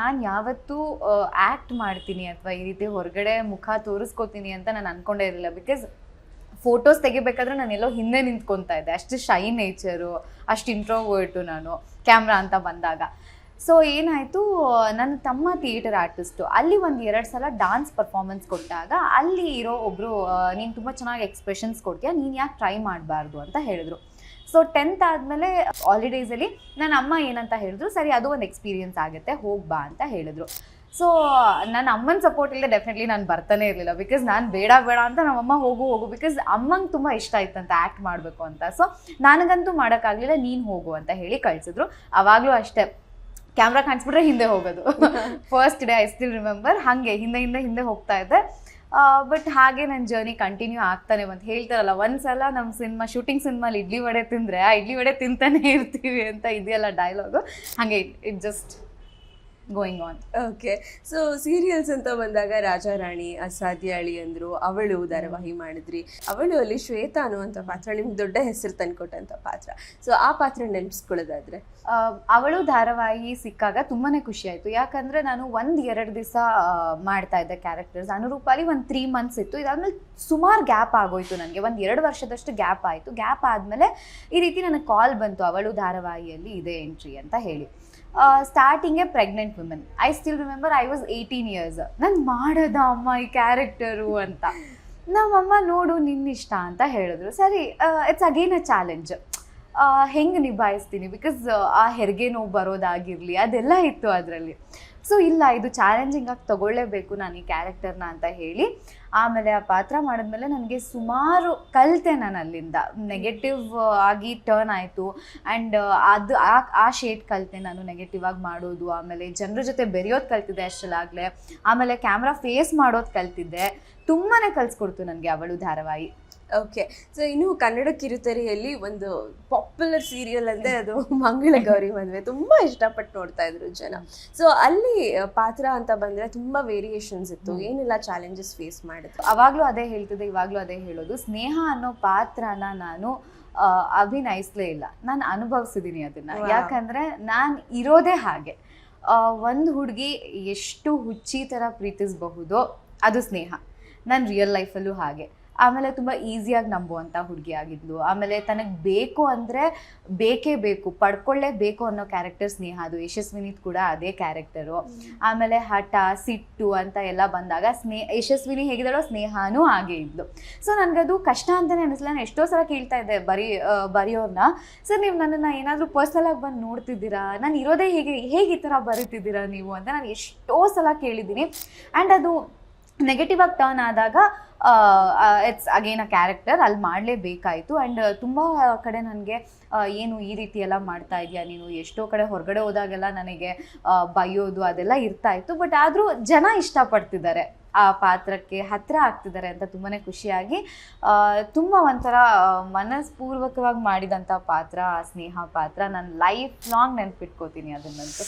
ನಾನು ಯಾವತ್ತೂ ಆ್ಯಕ್ಟ್ ಮಾಡ್ತೀನಿ ಅಥವಾ ಈ ರೀತಿ ಹೊರಗಡೆ ಮುಖ ತೋರಿಸ್ಕೋತೀನಿ ಅಂತ ನಾನು ಅನ್ಕೊಂಡೇ ಇರಲಿಲ್ಲ. ಬಿಕಾಸ್ ಫೋಟೋಸ್ ತೆಗಿಬೇಕಾದ್ರೆ ನಾನು ಎಲ್ಲೋ ಹಿಂದೆ ನಿಂತ್ಕೊತಾ ಇದ್ದೆ. ಅಷ್ಟು ಶೈ ನೇಚರು ಅಷ್ಟು ಇಂಟ್ರೋವರ್ಟು ನಾನು ಕ್ಯಾಮ್ರಾ ಅಂತ ಬಂದಾಗ. ಸೊ ಏನಾಯಿತು ನನ್ನ ತಮ್ಮ ಥಿಯೇಟರ್ ಆರ್ಟಿಸ್ಟು ಅಲ್ಲಿ ಒಂದು ಎರಡು ಸಲ ಡಾನ್ಸ್ ಪರ್ಫಾರ್ಮೆನ್ಸ್ ಕೊಟ್ಟಾಗ ಅಲ್ಲಿ ಇರೋ ಒಬ್ಬರು ನೀನು ತುಂಬ ಚೆನ್ನಾಗಿ ಎಕ್ಸ್ಪ್ರೆಷನ್ಸ್ ಕೊಡ್ತೀಯ, ನೀನು ಯಾಕೆ ಟ್ರೈ ಮಾಡಬಾರ್ದು ಅಂತ ಹೇಳಿದ್ರು. ಸೊ ಟೆಂತ್ ಆದಮೇಲೆ ಹಾಲಿಡೇಸಲ್ಲಿ ನನ್ನ ಅಮ್ಮ ಏನಂತ ಹೇಳಿದ್ರು, ಸರಿ, ಅದು ಒಂದು ಎಕ್ಸ್ಪೀರಿಯನ್ಸ್ ಆಗುತ್ತೆ, ಹೋಗಿ ಬಾ ಅಂತ ಹೇಳಿದ್ರು. ಸೊ ನನ್ನ ಅಮ್ಮನ ಸಪೋರ್ಟ್ ಇಲ್ಲದೆ ಡೆಫಿನೆಟ್ಲಿ ನಾನು ಬರ್ತಾನೆ ಇರಲಿಲ್ಲ ಬಿಕಾಸ್ ನಾನು ಬೇಡ ಬೇಡ ಅಂತ ನಮ್ಮಮ್ಮ ಹೋಗು ಹೋಗು ಬಿಕಾಸ್ ಅಮ್ಮಂಗೆ ತುಂಬ ಇಷ್ಟ ಇತ್ತಂತ ಆ್ಯಕ್ಟ್ ಮಾಡಬೇಕು ಅಂತ. ಸೊ ನನಗಂತೂ ಮಾಡೋಕ್ಕಾಗಲಿಲ್ಲ, ನೀನು ಹೋಗು ಅಂತ ಹೇಳಿ ಕಳಿಸಿದ್ರು. ಅವಾಗಲೂ ಅಷ್ಟೇ ಕ್ಯಾಮ್ರಾ ಕಾಣಿಸ್ಬಿಟ್ರೆ ಹಿಂದೆ ಹೋಗೋದು. First day I still remember ಹಾಗೆ, ಹಿಂದೆ ಹಿಂದೆ ಹಿಂದೆ ಹೋಗ್ತಾ ಇದ್ದೆ. ಬಟ್ ಹಾಗೆ ನನ್ನ ಜರ್ನಿ ಕಂಟಿನ್ಯೂ ಆಗ್ತಾನೆ ಬಂತು ಹೇಳ್ತಾರಲ್ಲ, ಒಂದ್ಸಲ ನಮ್ಮ ಸಿನಿಮಾ ಶೂಟಿಂಗ್ ಸಿನಿಮಾಲಿ ಇಡ್ಲಿ ವಡೆ ತಿಂದರೆ, ಆ ಇಡ್ಲಿ ವಡೆ ತಿಂತಾನೆ ಇರ್ತೀವಿ ಅಂತ ಇದೆಯಲ್ಲ ಡೈಲಾಗು ಹಾಗೆ it just going on okay so serials ಅಂತ ಬಂದಾಗ ರಾಜಾ ರಾಣಿ ಅಸಾಧ್ಯ ಅಳಿ ಅಂದ್ರು ಅವಳು ಧಾರಾವಾಹಿ ಮಾಡಿದ್ರಿ. ಅವಳು ಅಲ್ಲಿ ಶ್ವೇತಾ ಅನ್ನುವಂಥ ಪಾತ್ರ ನಿಮ್ಗೆ ದೊಡ್ಡ ಹೆಸರು ತಂದುಕೊಟ್ಟಂಥ ಪಾತ್ರ. ಸೊ ಆ ಪಾತ್ರ ನೆನಪಿಸ್ಕೊಳ್ಳೋದಾದ್ರೆ? ಅವಳು ಧಾರಾವಾಹಿ ಸಿಕ್ಕಾಗ ತುಂಬಾ ಖುಷಿ ಆಯಿತು. ಯಾಕಂದರೆ ನಾನು ಒಂದು ಎರಡು ದಿವಸ ಮಾಡ್ತಾ ಇದ್ದೆ ಕ್ಯಾರೆಕ್ಟರ್ಸ್ ಅನುರೂಪಲ್ಲಿ ಒಂದು ತ್ರೀ ಮಂತ್ಸ್ ಇತ್ತು. ಇದಾದ್ಮೇಲೆ ಸುಮಾರು ಗ್ಯಾಪ್ ಆಗೋಯ್ತು ನನಗೆ. ಒಂದು ಎರಡು ವರ್ಷದಷ್ಟು ಗ್ಯಾಪ್ ಆಯಿತು. ಗ್ಯಾಪ್ ಆದಮೇಲೆ ಈ ರೀತಿ ನನಗೆ ಕಾಲ್ ಬಂತು. ಅವಳು ಧಾರಾವಾಹಿಯಲ್ಲಿ ಇದೆ ಎಂಟ್ರಿ ಅಂತ ಹೇಳಿ. ಸ್ಟಾರ್ಟಿಂಗೇ pregnant women I still remember I was eighteen years ನಾನು ಮಾಡೋದ ಅಮ್ಮ ಈ ಕ್ಯಾರೆಕ್ಟರು ಅಂತ. ನಮ್ಮಮ್ಮ ನೋಡು ನಿನ್ನಿಷ್ಟ ಅಂತ ಹೇಳಿದ್ರು. ಸರಿ ಇಟ್ಸ್ ಅಗೇನ್ ಅ ಚಾಲೆಂಜ್ ಹೆಂಗೆ ನಿಭಾಯಿಸ್ತೀನಿ? ಬಿಕಾಸ್ ಆ, ಹೆರಿಗೆ ನೋವು ಬರೋದಾಗಿರಲಿ, ಅದೆಲ್ಲ ಇತ್ತು ಅದರಲ್ಲಿ. ಸೊ ಇಲ್ಲ ಇದು ಚಾಲೆಂಜಿಂಗ್ ಆಗಿ ತಗೊಳ್ಳೇಬೇಕು ನಾನು ಈ ಕ್ಯಾರೆಕ್ಟರ್ನ ಅಂತ ಹೇಳಿ. ಆಮೇಲೆ ಆ ಪಾತ್ರ ಮಾಡಿದ್ಮೇಲೆ ನನಗೆ ಸುಮಾರು ಕಲಿತೆ ನಾನು ಅಲ್ಲಿಂದ. ನೆಗೆಟಿವ್ ಆಗಿ ಟರ್ನ್ ಆಯಿತು. ಆ್ಯಂಡ್ ಅದು ಆ ಆ ಶೇಡ್ ಕಲಿತೆ ನಾನು ನೆಗೆಟಿವ್ ಆಗಿ ಮಾಡೋದು. ಆಮೇಲೆ ಜನರ ಜೊತೆ ಬೆರೆಯೋದು ಕಲ್ತಿದ್ದೆ ಅಷ್ಟಲ್ಲಾಗಲೇ. ಆಮೇಲೆ ಕ್ಯಾಮ್ರಾ ಫೇಸ್ ಮಾಡೋದು ಕಲ್ತಿದ್ದೆ. ತುಂಬಾ ಕಲಿಸ್ಕೊಡ್ತು ನನಗೆ ಅವಳು ಧಾರಾವಾಹಿ. ಓಕೆ ಸೊ ಇನ್ನು ಕನ್ನಡ ಕಿರುತೆರೆಯಲ್ಲಿ ಒಂದು ಪಾಪ್ಯುಲರ್ ಸೀರಿಯಲ್ ಅಂದರೆ ಅದು ಮಂಗಳ ಗೌರಿ ಮದುವೆ. ತುಂಬ ಇಷ್ಟಪಟ್ಟು ನೋಡ್ತಾ ಇದ್ರು ಜನ. ಸೊ ಅಲ್ಲಿ ಆ, ಪಾತ್ರ ಅಂತ ಬಂದ್ರೆ ತುಂಬಾ ವೇರಿಯೇಷನ್ಸ್ ಇತ್ತು. ಏನೆಲ್ಲ ಚಾಲೆಂಜಸ್ ಫೇಸ್ ಮಾಡಿದ್ರು ಅವಾಗ್ಲೂ ಅದೇ ಹೇಳ್ತಿದ್ದೆ ಇವಾಗ್ಲೂ ಅದೇ ಹೇಳೋದು. ಸ್ನೇಹ ಅನ್ನೋ ಪಾತ್ರನ ನಾನು ಅಭಿನಯಿಸ್ಲೇ ಇಲ್ಲ. ನಾನು ಅನುಭವಿಸಿದ್ದೀನಿ ಅದನ್ನ. ಯಾಕಂದ್ರೆ ನಾನು ಇರೋದೇ ಹಾಗೆ. ಒಂದು ಹುಡುಗಿ ಎಷ್ಟು ಹುಚ್ಚಿ ಥರ ಪ್ರೀತಿಸಬಹುದೋ ಅದು ಸ್ನೇಹ. ನಾನು ರಿಯಲ್ ಲೈಫಲ್ಲೂ ಹಾಗೆ. ಆಮೇಲೆ ತುಂಬ ಈಸಿಯಾಗಿ ನಂಬುವಂಥ ಹುಡುಗಿ ಆಗಿದ್ಲು. ಆಮೇಲೆ ತನಗೆ ಬೇಕು ಅಂದರೆ ಬೇಕೇ ಬೇಕು ಪಡ್ಕೊಳ್ಳೇಬೇಕು ಅನ್ನೋ ಕ್ಯಾರೆಕ್ಟರ್ ಸ್ನೇಹ ಅದು. ಯಶಸ್ವಿನಿದ್ ಕೂಡ ಅದೇ ಕ್ಯಾರೆಕ್ಟರು ಆಮೇಲೆ ಹಠ ಸಿಟ್ಟು ಅಂತ ಎಲ್ಲ ಬಂದಾಗ ಸ್ನೇಹ ಯಶಸ್ವಿನಿ ಹೇಗಿದ್ದಾಳೋ ಸ್ನೇಹಾನೂ ಹಾಗೆ ಇದ್ಲು. ಸೊ ನನಗದು ಕಷ್ಟ ಅಂತಲೇ ಅನಿಸಲ್ಲ ನಾನು ಎಷ್ಟೋ ಸಲ ಕೇಳ್ತಾ ಇದ್ದೆ ಬರೀ ಬರೆಯೋನ್ನ ಬರೆಯೋರ್ನ. ಸರ್ ನೀವು ನನ್ನನ್ನು ಏನಾದರೂ ಪರ್ಸ್ನಲಾಗಿ ಬಂದು ನೋಡ್ತಿದ್ದೀರಾ? ನಾನು ಇರೋದೇ ಹೇಗೆ ಹೇಗೆ ಈ ಥರ ಬರೀತಿದ್ದೀರಾ ನೀವು ಅಂತ ನಾನು ಎಷ್ಟೋ ಸಲ ಕೇಳಿದ್ದೀನಿ. ಆ್ಯಂಡ್ ಅದು ನೆಗೆಟಿವ್ ಆಗಿ ಟರ್ನ್ ಆದಾಗ ಇಟ್ಸ್ ಅಗೇನ್ ಅ ಕ್ಯಾರೆಕ್ಟರ್ ಅಲ್ಲಿ ಮಾಡಲೇಬೇಕಾಯಿತು. ಆ್ಯಂಡ್ ತುಂಬ ಕಡೆ ನನಗೆ ಏನು ಈ ರೀತಿ ಎಲ್ಲ ಮಾಡ್ತಾ ಇದೆಯಾ ನೀನು? ಎಷ್ಟೋ ಕಡೆ ಹೊರಗಡೆ ಹೋದಾಗೆಲ್ಲ ನನಗೆ ಬೈಯೋದು ಅದೆಲ್ಲ ಇರ್ತಾ ಇತ್ತು ಬಟ್ ಆದರೂ ಜನ ಇಷ್ಟಪಡ್ತಿದ್ದಾರೆ. ಆ ಪಾತ್ರಕ್ಕೆ ಹತ್ತಿರ ಆಗ್ತಿದ್ದಾರೆ ಅಂತ ತುಂಬಾ ಖುಷಿಯಾಗಿ ತುಂಬ ಒಂಥರ ಮನಸ್ಪೂರ್ವಕವಾಗಿ ಮಾಡಿದಂಥ ಪಾತ್ರ, ಆ ಸ್ನೇಹ ಪಾತ್ರ. ನಾನು ಲೈಫ್ ಲಾಂಗ್ ನೆನ್ಪಿಟ್ಕೋತೀನಿ ಅದನ್ನಂತೂ.